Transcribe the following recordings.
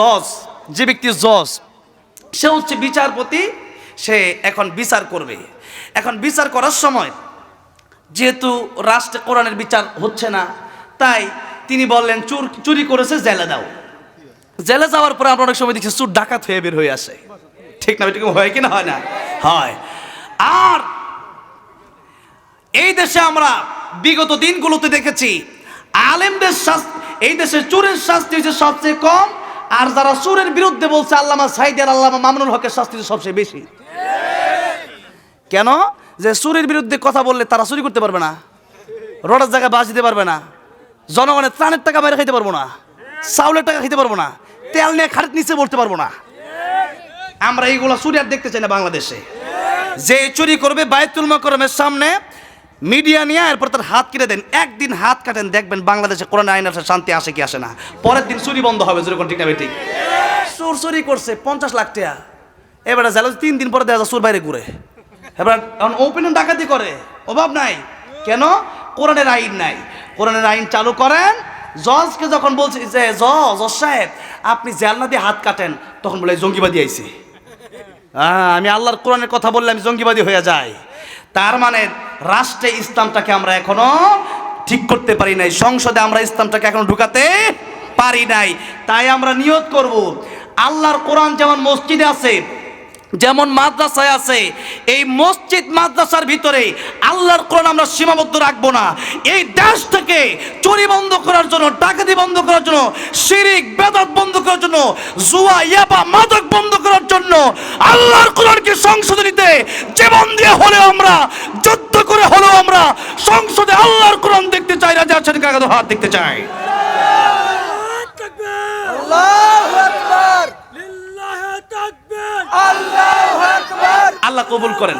জজ, যে ব্যক্তি জজ, সে হচ্ছে বিচারপতি, সে এখন বিচার করবে। এখন বিচার করার সময়, যেহেতু রাষ্ট্রে কোরআনের বিচার হচ্ছে না, তাই তিনি বললেন, চুর, চুরি করেছে, জেলে দাও। জেলে যাওয়ার পরে আমরা অনেক সময় দেখছি, চুর ডাকাত হয়ে বের হয়ে আসে। ঠিক না এটুকু হয় কি না, হয় না? হয়। আর এই দেশে আমরা বিগত দিনগুলোতে দেখেছি, আলেমদের শাস্তি, এই দেশে চুরের শাস্তি হচ্ছে সবচেয়ে কম আর যারা চুরের বিরুদ্ধে বলছে আল্লামা সাইদ আর আল্লামা মামুনুল হকের শাস্তি সবচেয়ে বেশি। কেন? যে চুরির বিরুদ্ধে কথা বললে তারা চুরি করতে পারবে না, রোডের জায়গায় বাস দিতে পারবে না, জনগণের ত্রাণের টাকা বাইরে খাইতে পারব না, চাউলের টাকা খেতে পারব না, তেল নিয়ে খাটের নিচে বলতে পারব না। আমরা এইগুলো চুরি আর দেখতে চাই না বাংলাদেশে। যে চুরি করবে বায়তুল মকরমের সামনে মিডিয়া নিয়ে এরপর তার হাত কেটে দেন। একদিন হাত কাটেন, দেখবেন বাংলাদেশে কোরআন আইন আসে শান্তি আসে কি আসে না। পরের দিন চুরি বন্ধ হবে, যেরকম ঠিক না ঠিক। চোর চুরি করছে, পঞ্চাশ লাখ টাকা। এবারে জেলা তিন দিন পরে দেখা যায় চোর বাইরে ঘুরে। এবার ওপেন ডাকাতি করে, অভাব নাই। কেন? কোরআনের আইন নাই। কোরআনের আইন চালু করেন, জজকে যখন বলছে যে, জজ সাহেব, আপনি জেলনা দিয়ে হাত কাটেন, তখন বলে জঙ্গিবাদী আইছে। হ্যাঁ আমি আল্লাহর কোরআনের কথা বললে আমি জঙ্গিবাদী হয়ে যাই। তার মানে রাষ্ট্রে ইসলামটাকে আমরা এখনও ঠিক করতে পারি নাই, সংসদে আমরা ইসলামটাকে এখনও ঢুকাতে পারি নাই। তাই আমরা নিয়ত করব, আল্লাহর কোরআন যেমন মসজিদে আছে যেমন মাদ্রাসায় আছে, এই মসজিদ মাদ্রাসার ভিতরে আল্লাহর কোরআন আমরা সীমাবদ্ধ রাখব না। এই দেশ থেকে চুরি বন্ধ করার জন্য, ডাকাতি বন্ধ করার জন্য, শিরিক, বেদাত বন্ধ করার জন্য, জুয়া, ইয়াবা, মাদক বন্ধ করার জন্য আল্লাহর কোরআনকে সংসদে নিতে জীবন দিয়ে হলেও আমরা, যুদ্ধ করে হলেও আমরা সংসদে আল্লাহর কোরআন দেখতে চাই, রাজা আছেন কাকাদ হাত দেখতে চাই। আল্লাহু আল্লাহু কবুল করেন।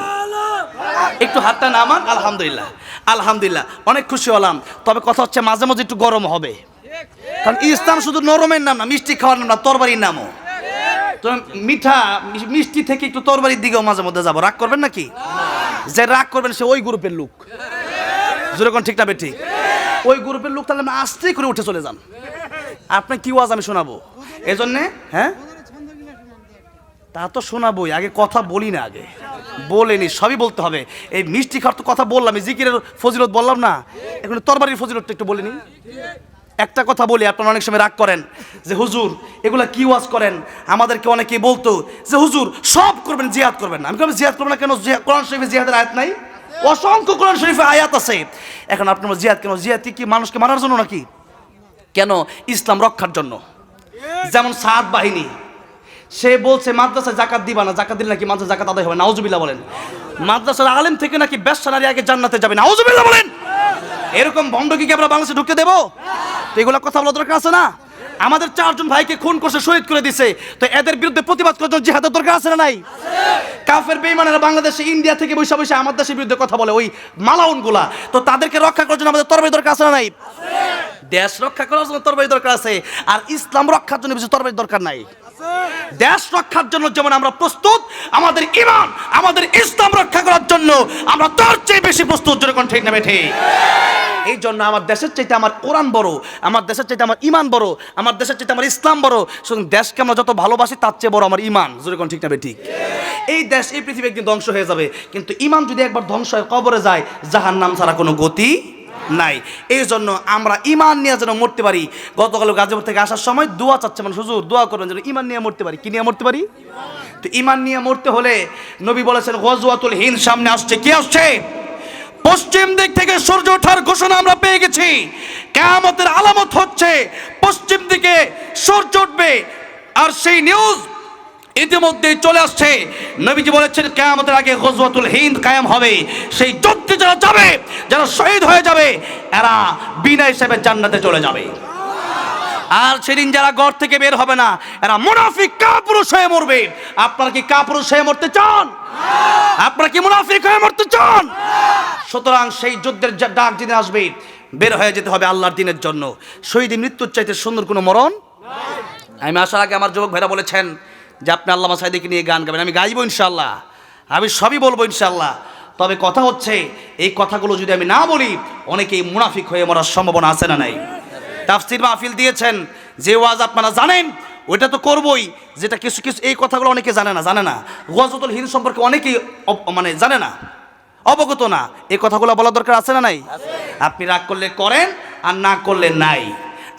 একটু হাতটা নামান, আলহামদুলিল্লাহ। আলহামদুলিল্লাহ। অনেক খুশি হলাম। তবে কথা হচ্ছে মাঝে মাঝে একটু গরম হবে। কারণ ইসলাম শুধু নরমের নাম না, মিষ্টি খাওয়ার নাম না, তরবারির নামও। তো মিঠা মিষ্টি থেকে একটু তরবারির দিকেও মাঝে মধ্যে যাব। রাগ করবেন নাকি? যে রাগ করবেন, সে ওই গ্রুপের লোক। যেরকম ঠিক না ঠিক ওই গ্রুপের লোক তাহলে আস্তে করে উঠে চলে যান। আপনি কি ওয়াজ আমি শোনাবো? এজন্যে হ্যাঁ? তা তো শোনাবই, আগে কথা বলি না আগে। বলেনি সবই বলতে হবে। এই মিষ্টি খাওয়ার তো কথা বললাম জিকিরের ফজিলত বললাম না। এখন তরবারির ফজিলতটা একটু বলিনি একটা কথা বলি, আপনারা অনেক সময় রাগ করেন যে, হুজুর, এগুলা কি ওয়াজ করেন? আমাদেরকে অনেকে বলতো যে, হুজুর, সব করবেন, জিহাদ করবেন আমি কেন জিহাদ করব না কেন? কোরআন শরীফে জিহাদের আয়াত নাই? অসংখ্য কোরআন শরীফে আয়াত আছে। এখন আপনার জিহাদ কেন? জিহাদ কি মানুষকে মারার জন্য নাকি? কেন? ইসলাম রক্ষার জন্য। যেমন সাত বাহিনী সে বলছে, মাদ্রাসায় জাকাত দিবা না জাকাত দিলে নাকি মাদ্রাসা জাকাত আদায় হবে নাউজুবিল্লাহ বলেন। মাদ্রাসার আলেম থেকে নাকি ব্যবসা নারী আগে জান্নাতে যাবে। নাউজুবিল্লাহ বলেন। এরকম ভণ্ডকে কি আমরা বাংলাদেশে ঢুকতে দেবো? তো এগুলো কথা বলা দরকার আছে না? আমাদের চারজন ভাইকে খুন করছে, শহীদ করে দিছে। তো এদের বিরুদ্ধে প্রতিবাদ করার জন্য জিহাদের দরকার আছে না নাই? কাফের বেইমানেরা বাংলাদেশে ইন্ডিয়া থেকে বসে বসে আমার দেশের বিরুদ্ধে কথা বলে, ওই মালাউনগুলা। তো তাদেরকে রক্ষা করার জন্য আমাদের তরবারি দরকার আছে না নাই? দেশ রক্ষা করার জন্য তরবারি দরকার আছে, আর ইসলাম রক্ষার জন্য বেশি তরবারি দরকার নাই। দেশ রক্ষার জন্য যেমন আমরা প্রস্তুত, আমাদের ইমান, আমাদের ইসলাম রক্ষা করার জন্য আমরা তার চেয়ে বেশি প্রস্তুত যেরকম ঠিক না ঠিক? এই জন্য আমার দেশের চাইতে আমার কোরআন বড়, আমার দেশের চাইতে আমার ইমান বড়, আমার দেশের চাইতে আমার ইসলাম বড় শুধু দেশকে আমরা যত ভালোবাসি তার চেয়ে বড় আমার ইমান যেরকম ঠিক না ঠিক? এই দেশ, এই পৃথিবী একদিন ধ্বংস হয়ে যাবে, কিন্তু ইমান যদি একবার ধ্বংস হয়ে, কবরে যায় জাহার নাম ছাড়া কোনো গতি নাই। এই জন্য আমরা ইমান নিয়ে যেন মরতে পারি। গতকাল গাজীপুর থেকে আসার সময় দোয়া চাচ্ছে মানে হুজুর, দোয়া করবেন যেন ইমান নিয়ে মরতে পারি। কি নিয়ে মরতে পারি? তো ইমান নিয়ে মরতে হলে নবী বলেছেন, গজওয়াতুল হিন্দ সামনে আসছে। কি আসছে? পশ্চিম দিক থেকে সূর্য ওঠার ঘোষণা আমরা পেয়ে গেছি। কেয়ামতের আলামত হচ্ছে, পশ্চিম দিকে সূর্য উঠবে। আর সেই নিউজ ইতিমধ্যে চলে আসছে। নবীজি বলেছেন, কেয়ামতের আগে গজওয়াতুল হিন্দ কায়াম হবে। সেই যুদ্ধে যারা যাবে, যারা শহীদ হয়ে যাবে, এরা বিনা হিসেবে জান্নাতে চলে যাবে। আর সেদিন যারা ঘর থেকে বের হবে না, এরা মুনাফিক কাপুরুষ হয়ে মরবে। আপনারা কি কাপুরুষ হয়ে মরতে চান? আপনারা কি মুনাফিক হয়ে মরতে চান? সুতরাং সেই যুদ্ধের ডাক দিনে আসবে, বের হয়ে যেতে হবে আল্লাহর দিনের জন্য। শহীদ মৃত্যুর চাইতে সুন্দর কোনো মরণ? আমি আসার আগে আমার যুবক ভাইরা বলেছেন যে আপনি আল্লাহ সাইদিকে নিয়ে গান গাবেন আমি গাইবো ইনশাল্লাহ আমি সবই বলব ইনশাল্লাহ তবে কথা হচ্ছে এই কথাগুলো যদি আমি না বলি অনেকেই মুনাফিক হয়ে মরার সম্ভাবনা আছে না নাই? তাফসির মাহফিল দিয়েছেন যে ওয়াজ আপনারা জানেন ওইটা তো করবই যেটা কিছু কিছু এই কথাগুলো অনেকে জানে না জানে না। গজতুল হিন্দ সম্পর্কে অনেকেই মানে জানে না অবগত না। এই কথাগুলো বলা দরকার আছে না নাই? আপনি রাগ করলে করেন আর না করলে নাই।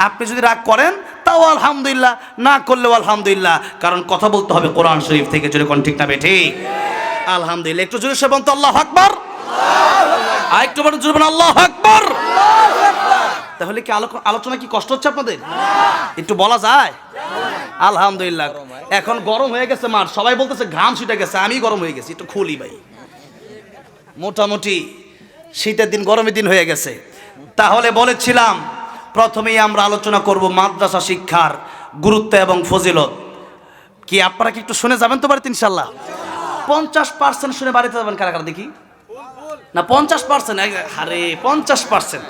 আপনি যদি রাগ করেন, তাও আলহামদুলিল্লাহ, না করলেও আলহামদুলিল্লাহ। কারণ কথা বলতে হবে কোরআন শরীফ থেকে, জোরে কোন ঠিক না ঠিক? আলহামদুলিল্লাহ। একটু জোরে সেবন তো আল্লাহ আকবার। আর একটু বড় জোরে আল্লাহ আকবার। তাহলে কি আলো- আলোচনা কি কষ্ট হচ্ছে আপনাদের? একটু বলা যায়? আলহামদুলিল্লাহ। এখন গরম হয়ে গেছে মাঠ সবাই বলতেছে, ঘাম ছুটে গেছে আমি গরম হয়ে গেছি, একটু খুলি ভাই। মোটামুটি শীতের দিন, গরমের দিন হয়ে গেছে। তাহলে বলেছিলাম প্রথমেই আমরা আলোচনা করব মাদ্রাসা শিক্ষার গুরুত্ব এবং ফজিলত। কি, আপনারা কি একটু শুনে যাবেন তো বাড়িতে ইনশাল্লাহ পঞ্চাশ পার্সেন্ট শুনে বাড়িতে যাবেন কারা কারা, দেখি। না, পঞ্চাশ পার্সেন্ট আরে, পঞ্চাশ পার্সেন্ট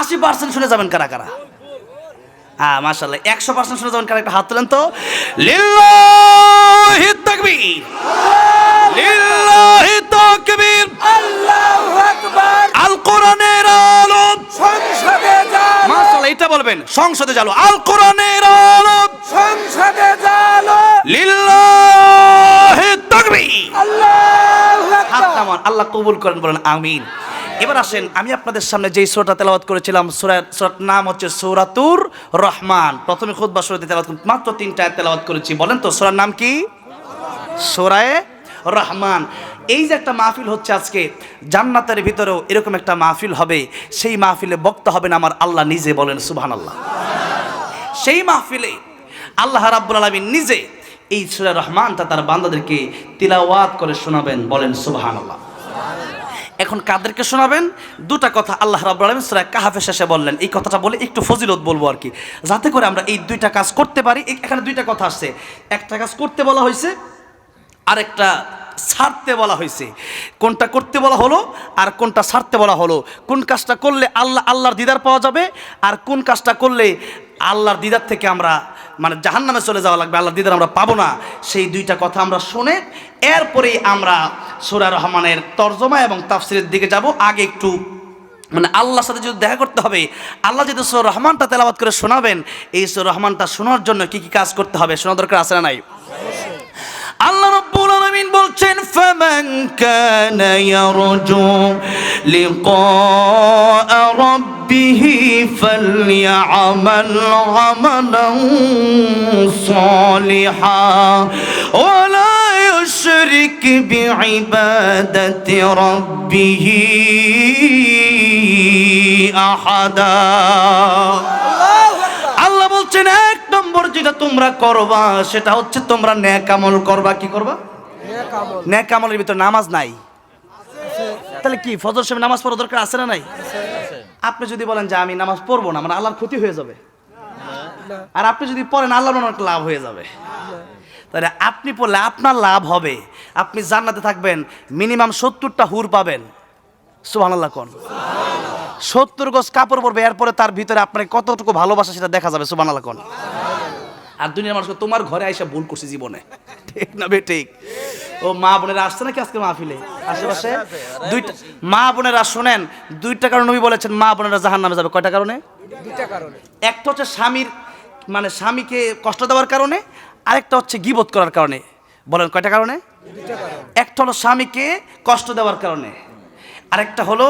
আশি পার্সেন্ট শুনে যাবেন কারা কারা। হ্যাঁ মাশাল্লাহ একশো পার্সেন্ট শুনে যাবেন কারা, একটা হাত তোলেন তো। লিল্লাহি তাকবীর। লিল্লাহি তাকবীর। সংসদে যালো আল কোরআনের আলো সংসদে যালো লিল্লাহি তাকবীর। আল্লাহু হাত নামান আল্লাহ কবুল করেন বলেন আমিন। এবার আসেন আমি আপনাদের সামনে যেই সুরাটা তেলাওয়াত করেছিলাম সুরার নাম হচ্ছে সৌরাতুর রহমান। প্রথমে খুদবা সুরাতে তেলাওয়াত মাত্র তিনটা তেলাওয়াত করেছি। বলেন তো সুরার নাম কি? সোরায়ে রহমান। এই যে একটা মাহফিল হচ্ছে আজকে, জান্নাতের ভিতরেও এরকম একটা মাহফিল হবে, সেই মাহফিলে বক্তা হবেন আমার আল্লাহ নিজে বলেন সুবহান আল্লাহ সেই মাহফিলে আল্লাহ রাব্বুল আলামিন নিজে এই সূরা রহমানটা তার বান্দাদেরকে তিলাওয়াত করে শোনাবেন, বলেন সুবহান আল্লাহ এখন কাদেরকে শোনাবেন? দুটা কথা আল্লাহ রাব্বুল আলামিন সূরা কাহাফে শেষে বললেন, এই কথাটা বলে একটু ফজিলত বলব আর কি। যাতে করে আমরা এই দুইটা কাজ করতে পারি এখানে দুইটা কথা আসছে। একটা কাজ করতে বলা হয়েছে, আরেকটা ছাড়তে বলা হয়েছে। কোনটা করতে বলা হলো আর কোনটা ছাড়তে বলা হলো? কোন কাজটা করলে আল্লাহ, আল্লাহর দিদার পাওয়া যাবে আর কোন কাজটা করলে আল্লাহর দিদার থেকে আমরা মানে জাহান্নামে চলে যাওয়া লাগবে, আল্লাহর দিদার আমরা পাবো না? সেই দুইটা কথা আমরা শুনে এরপরেই আমরা সুরা রহমানের তর্জমা এবং তাফসিরের দিকে যাব। আগে একটু মানে আল্লাহর সাথে যদি দেখা করতে হবে, আল্লাহ যদি সুর রহমানটা তেলাবাত করে শোনাবেন, এই সুর রহমানটা শোনার জন্য কি কি কাজ করতে হবে শোনা দরকার আছে না নাই? বলছেন ফামান কানা ইয়ারজু লিকা রাব্বিহ ফালইআমাল আমালান সালিহা ওয়ালা يشرك بعبادة ربه أحدا আল্লাহ বলছেন এক নম্বর যেটা তোমরা করবা সেটা হচ্ছে তোমরা ন্যাক আমল করবা কি করবা ন্যাক আমলের ভিতর নামাজ নাই। তাহলে কি ফজর সময় নামাজ পড়া দরকার আছে না নাই? আপনি যদি বলেন যে আমি নামাজ পড়ব না মানে আল্লাহর ক্ষতি হয়ে যাবে। আর আপনি যদি পড়েন আল্লাহর অনেক লাভ হয়ে যাবে। তাহলে আপনি পড়লে আপনার লাভ হবে। আপনি জান্নাতে থাকবেন মিনিমাম সত্তরটা হুর পাবেন। সুবহানাল্লাহ কোন। সত্তর গজ কাপড় পরবে এরপরে তার ভিতরে আপনার কতটুকু ভালোবাসা সেটা দেখা যাবে সুবহানাল্লাহ কোন। আর দুনিয়ার মানুষকে তোমার ঘরে আইসা ভুল করছি জীবনে। ঠিক না বে ঠিক? ও মা বোনেরা আসছে নাকি আজকে মাহফিলে? আশেপাশে? দুইটা মা বোনেরা শোনেন দুইটা কারণ নবী বলেছেন মা বোনেরা জাহান নামে যাবে। কয়টা কারণে? দুইটা কারণে। একটা হচ্ছে স্বামীর মানে স্বামীকে কষ্ট দেওয়ার কারণে আরেকটা হচ্ছে গিবত করার কারণে। বলেন কয়টা কারণে? কারণে। একটা হলো স্বামীকে কষ্ট দেওয়ার কারণে। আরেকটা হলো